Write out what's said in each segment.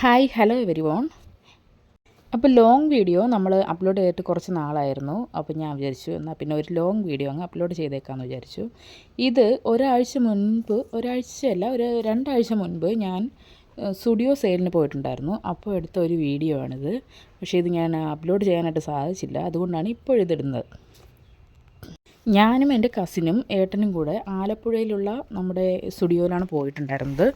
Hi hello everyone അപ്പോൾ long video നമ്മൾ upload ചെയ്തിട്ട് കുറച്ച് നാളായിരുന്നു. അപ്പോൾ ഞാൻ വിചാരിച്ചു എന്നാൽ പിന്നെ ഒരു ലോങ് വീഡിയോ അങ്ങ് അപ്ലോഡ് ചെയ്തേക്കാമെന്ന് വിചാരിച്ചു. ഇത് ഒരാഴ്ച മുൻപ് ഒരാഴ്ചയല്ല ഒരു രണ്ടാഴ്ച മുൻപ് ഞാൻ സ്റ്റുഡിയോ സെയിലിന് പോയിട്ടുണ്ടായിരുന്നു. അപ്പോൾ എടുത്ത ഒരു വീഡിയോ ആണിത്. പക്ഷേ ഇത് ഞാൻ അപ്ലോഡ് ചെയ്യാനായിട്ട് സാധിച്ചില്ല. അതുകൊണ്ടാണ് ഇപ്പോഴിതിടുന്നത് ഞാനും എന്റെ കസിനും ഏട്ടനും കൂടെ ആലപ്പുഴയിലുള്ള നമ്മുടെ സ്റ്റുഡിയോയിലാണ് പോയിട്ടുണ്ടായിരുന്നത്.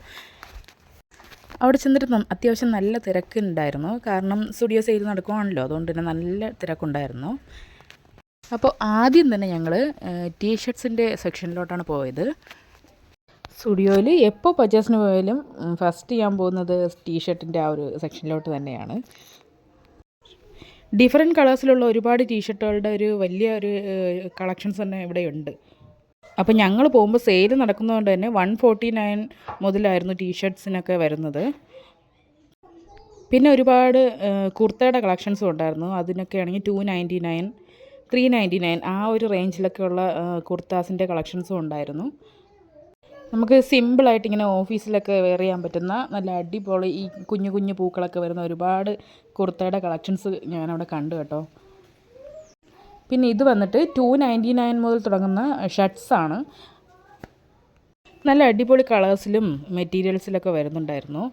അവിടെ ചെന്നിട്ട് അത്യാവശ്യം നല്ല തിരക്കുണ്ടായിരുന്നു. കാരണം സ്റ്റുഡിയോ സെയിൽ നടക്കുവാണല്ലോ അതുകൊണ്ട് തന്നെ നല്ല തിരക്കുണ്ടായിരുന്നു. അപ്പോൾ ആദ്യം തന്നെ ഞങ്ങൾ ടീഷർട്സിന്റെ സെക്ഷനിലോട്ടാണ് പോയത്. സ്റ്റുഡിയോയിൽ എപ്പോൾ പർച്ചേസിന് പോയാലും ഫസ്റ്റ് ചെയ്യാൻ പോകുന്നത് ടീഷർട്ടിന്റെ ആ ഒരു സെക്ഷനിലോട്ട് തന്നെയാണ്. ഡിഫറെന്റ് കളേഴ്സിലുള്ള ഒരുപാട് ടീഷർട്ടുകളുടെ ഒരു വലിയ ഒരു കളക്ഷൻസ് തന്നെ ഇവിടെയുണ്ട്. അപ്പോൾ ഞങ്ങൾ പോകുമ്പോൾ സെയിൽ നടക്കുന്നതുകൊണ്ട് തന്നെ വൺ ഫോർട്ടി നയൻ മുതലായിരുന്നു ടീഷർട്ട്സിനൊക്കെ വരുന്നത്. പിന്നെ ഒരുപാട് കുർത്തയുടെ കളക്ഷൻസും ഉണ്ടായിരുന്നു. അതിനൊക്കെ ആണെങ്കിൽ two ninety nine three ninety nine ആ ഒരു റേഞ്ചിലൊക്കെയുള്ള കുർത്താസിന്റെ കളക്ഷൻസും ഉണ്ടായിരുന്നു. നമുക്ക് സിമ്പിളായിട്ട് ഇങ്ങനെ ഓഫീസിലൊക്കെ വെയർ ചെയ്യാൻ പറ്റുന്ന നല്ല അടിപൊളി ഈ കുഞ്ഞു കുഞ്ഞു പൂക്കളൊക്കെ വരുന്ന ഒരുപാട് കുർത്തയുടെ കളക്ഷൻസ് ഞാനവിടെ കണ്ടു കേട്ടോ. പിന്നെ ഇത് വന്നിട്ട് ടു നയന്റി നയൻ മുതൽ തുടങ്ങുന്ന ഷർട്ട്സാണ്. നല്ല അടിപൊളി കളേഴ്സിലും മെറ്റീരിയൽസിലൊക്കെ വരുന്നുണ്ടായിരുന്നു.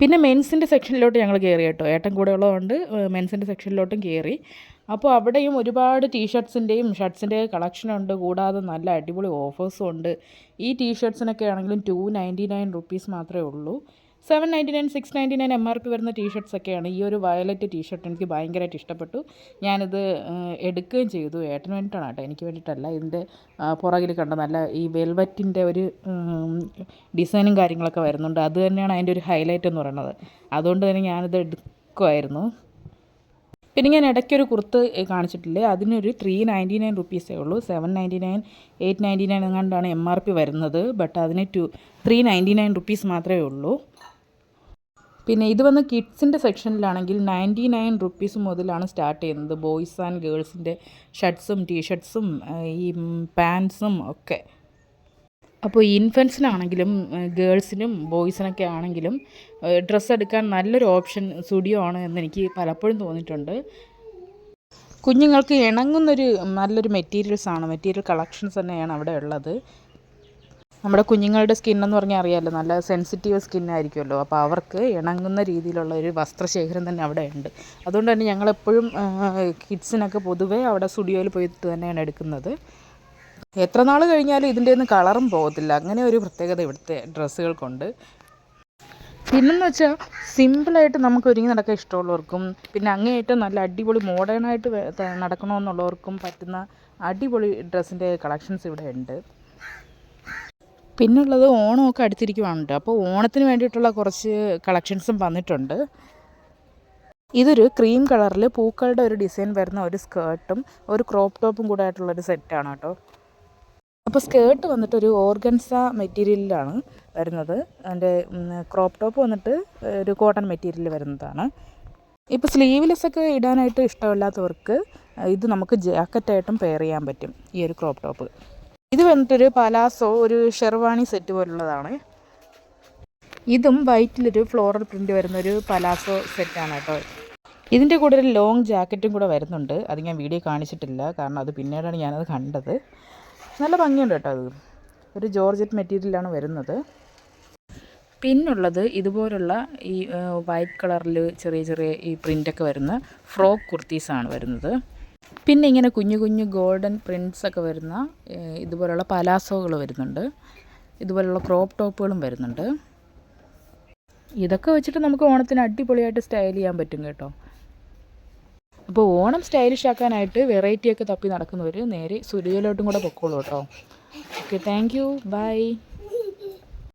പിന്നെ മെൻസിന്റെ സെക്ഷനിലോട്ട് ഞങ്ങൾ കയറി കേട്ടോ. ഏട്ടൻ കൂടെ ഉള്ളതുകൊണ്ട് മെൻസിന്റെ സെക്ഷനിലോട്ടും കയറി അപ്പോൾ അവിടെയും ഒരുപാട് ടീഷർട്ട്സിന്റെയും ഷർട്ട്സിന്റെയും കളക്ഷനുണ്ട് കൂടാതെ നല്ല അടിപൊളി ഓഫേഴ്സും ഉണ്ട്. ഈ ടീഷർട്ട്സിനൊക്കെ ആണെങ്കിലും ടു നയന്റി നയൻ റുപ്പീസ് മാത്രമേ ഉള്ളൂ. Seven ninety nine six ninety nine M R P വരുന്ന ടീഷർട്ട്സ് ഒക്കെയാണ്. ഈ ഒരു വയലറ്റ് ടീഷർട്ട് എനിക്ക് ഭയങ്കരമായിട്ട് ഇഷ്ടപ്പെട്ടു. ഞാനിത് എടുക്കുകയും ചെയ്തു. ഏട്ടന് വേണ്ടിയിട്ടാണ് കേട്ടോ. എനിക്ക് വേണ്ടിയിട്ടല്ല. ഇതിന്റെ പുറകിൽ കണ്ട നല്ല ഈ വെൽവറ്റിന്റെ ഒരു ഡിസൈനും കാര്യങ്ങളൊക്കെ വരുന്നുണ്ട്. അത് തന്നെയാണ് അതിന്റെ ഒരു ഹൈലൈറ്റ് എന്ന് പറയുന്നത്. അതുകൊണ്ട് തന്നെ ഞാനിത് എടുക്കുമായിരുന്നു പിന്നെ ഞാൻ ഇടയ്ക്കൊരു കുർത്ത് കാണിച്ചിട്ടില്ലേ? അതിനൊരു ത്രീ നയന്റി നയൻ റുപ്പീസേ ഉള്ളൂ. Seven ninety nine eight ninety nine എങ്ങാണ്ടാണ് M R P വരുന്നത്. ബട്ട് അതിന് two three ninety nine rupees മാത്രമേ ഉള്ളൂ. പിന്നെ ഇത് വന്ന് കിഡ്സിന്റെ സെക്ഷനിലാണെങ്കിൽ നയന്റി നയൻ റുപ്പീസ് മുതലാണ് സ്റ്റാർട്ട് ചെയ്യുന്നത്. ബോയ്സ് ആൻഡ് ഗേൾസിന്റെ ഷർട്ട്സും ടീഷർട്ട്സും ഈ പാൻസും ഒക്കെ. അപ്പോൾ ഇൻഫൻസിനാണെങ്കിലും ഗേൾസിനും ബോയ്സിനൊക്കെ ആണെങ്കിലും ഡ്രസ്സ് എടുക്കാൻ നല്ലൊരു ഓപ്ഷൻ സ്റ്റുഡിയോ ആണ് എന്ന് എനിക്ക് പലപ്പോഴും തോന്നിയിട്ടുണ്ട്. കുഞ്ഞുങ്ങൾക്ക് ഇണങ്ങുന്നൊരു നല്ലൊരു മെറ്റീരിയൽസാണ്. മെറ്റീരിയൽ കളക്ഷൻസ് തന്നെയാണ് അവിടെ ഉള്ളത്. നമ്മുടെ കുഞ്ഞുങ്ങളുടെ സ്കിൻ എന്ന് പറഞ്ഞാൽ അറിയാമല്ലോ നല്ല സെൻസിറ്റീവ് സ്കിൻ ആയിരിക്കുമല്ലോ. അപ്പോൾ അവർക്ക് ഇണങ്ങുന്ന രീതിയിലുള്ള ഒരു വസ്ത്രശേഖരം തന്നെ അവിടെ ഉണ്ട്. അതുകൊണ്ട് തന്നെ ഞങ്ങളെപ്പോഴും കിഡ്സിനൊക്കെ പൊതുവേ അവിടെ സ്റ്റുഡിയോയിൽ പോയിട്ട് തന്നെയാണ് എടുക്കുന്നത്. എത്ര നാൾ കഴിഞ്ഞാലും ഇതിന്റെ ഒന്നും കളറും പോകത്തില്ല. അങ്ങനെ ഒരു പ്രത്യേകത ഇവിടുത്തെ ഡ്രസ്സുകൾക്കുണ്ട്. പിന്നെന്ന് വെച്ചാൽ സിമ്പിളായിട്ട് നമുക്ക് ഒരുങ്ങി നടക്കാൻ ഇഷ്ടമുള്ളവർക്കും പിന്നെ അങ്ങേയറ്റം നല്ല അടിപൊളി മോഡേണായിട്ട് നടക്കണമെന്നുള്ളവർക്കും പറ്റുന്ന അടിപൊളി ഡ്രസ്സിന്റെ കളക്ഷൻസ് ഇവിടെ ഉണ്ട്. പിന്നുള്ളത് ഓണമൊക്കെ അടുത്തിരിക്കുവാണ് കേട്ടോ അപ്പോൾ ഓണത്തിന് വേണ്ടിയിട്ടുള്ള കുറച്ച് കളക്ഷൻസും വന്നിട്ടുണ്ട്. ഇതൊരു ക്രീം കളറിൽ പൂക്കളുടെ ഒരു ഡിസൈൻ വരുന്ന ഒരു സ്കേർട്ടും ഒരു ക്രോപ്പ് ടോപ്പും കൂടെ ആയിട്ടുള്ളൊരു സെറ്റാണ് കേട്ടോ. അപ്പോൾ സ്കേർട്ട് വന്നിട്ട് ഒരു ഓർഗൻസ മെറ്റീരിയലിലാണ് വരുന്നത്. അതിന്റെ ക്രോപ്പ് ടോപ്പ് വന്നിട്ട് ഒരു കോട്ടൺ മെറ്റീരിയൽ വരുന്നതാണ്. ഇപ്പോൾ സ്ലീവ്ലെസ് ഒക്കെ ഇടാനായിട്ട് ഇഷ്ടമില്ലാത്തവർക്ക് ഇത് നമുക്ക് ജാക്കറ്റായിട്ടും പെയർ ചെയ്യാൻ പറ്റും ഈ ഒരു ക്രോപ്പ് ടോപ്പ്. ഇത് വന്നിട്ടൊരു പലാസോ ഒരു ഷെർവാണി സെറ്റ് പോലുള്ളതാണ്. ഇതും വൈറ്റിലൊരു ഫ്ലോറൽ പ്രിന്റ് വരുന്ന ഒരു പലാസോ സെറ്റാണ് കേട്ടോ. ഇതിന്റെ കൂടെ ഒരു ലോങ് ജാക്കറ്റും കൂടെ വരുന്നുണ്ട്. അത് ഞാൻ വീഡിയോ കാണിച്ചിട്ടില്ല. കാരണം അത് പിന്നീടാണ് ഞാനത് കണ്ടത്. നല്ല ഭംഗിയുണ്ട് കേട്ടോ അത്. ഒരു ജോർജറ്റ് മെറ്റീരിയലാണ് വരുന്നത്. പിന്നുള്ളത് ഇതുപോലുള്ള ഈ വൈറ്റ് കളറിൽ ചെറിയ ചെറിയ ഈ പ്രിന്റൊക്കെ വരുന്ന ഫ്രോക്ക് കുർത്തീസാണ് വരുന്നത്. പിന്നെ ഇങ്ങനെ കുഞ്ഞു കുഞ്ഞു ഗോൾഡൻ പ്രിൻസ് ഒക്കെ വരുന്ന ഇതുപോലുള്ള പലാസോകൾ വരുന്നുണ്ട്. ഇതുപോലുള്ള ക്രോപ്പ് ടോപ്പുകളും വരുന്നുണ്ട്. ഇതൊക്കെ വെച്ചിട്ട് നമുക്ക് ഓണത്തിന് അടിപൊളിയായിട്ട് സ്റ്റൈൽ ചെയ്യാൻ പറ്റും കേട്ടോ. അപ്പോൾ ഓണം സ്റ്റൈലിഷ് ആക്കാനായിട്ട് വെറൈറ്റിയൊക്കെ തപ്പി നടക്കുന്നവർ നേരെ സുരയിലോട്ടും കൂടെ പൊക്കോളൂ കേട്ടോ. Okay thank you by